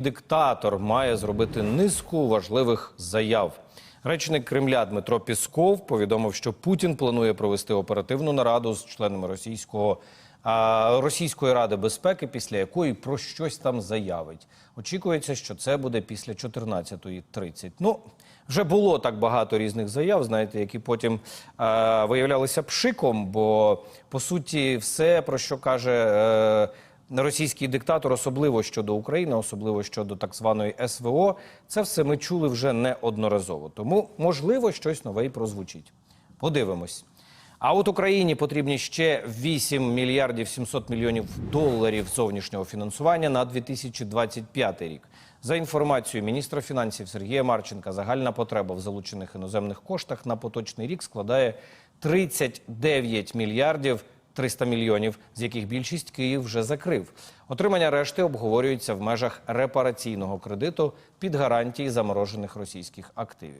Диктатор має зробити низку важливих заяв. Речник Кремля Дмитро Пісков повідомив, що Путін планує провести оперативну нараду з членами російського а, російської ради безпеки, після якої про щось там заявить. Очікується, що це буде після 14.30. Ну вже було так багато різних заяв, знаєте, які потім е, виявлялися пшиком. Бо по суті, все про що каже. Е, Російський диктатор, особливо щодо України, особливо щодо так званої СВО, це все ми чули вже неодноразово. Тому, можливо, щось нове і прозвучить. Подивимось. А от Україні потрібні ще 8 мільярдів 700 мільйонів доларів зовнішнього фінансування на 2025 рік. За інформацією міністра фінансів Сергія Марченка, загальна потреба в залучених іноземних коштах на поточний рік складає 39 мільярдів 300 мільйонів, з яких більшість Київ вже закрив. Отримання решти обговорюється в межах репараційного кредиту під гарантії заморожених російських активів.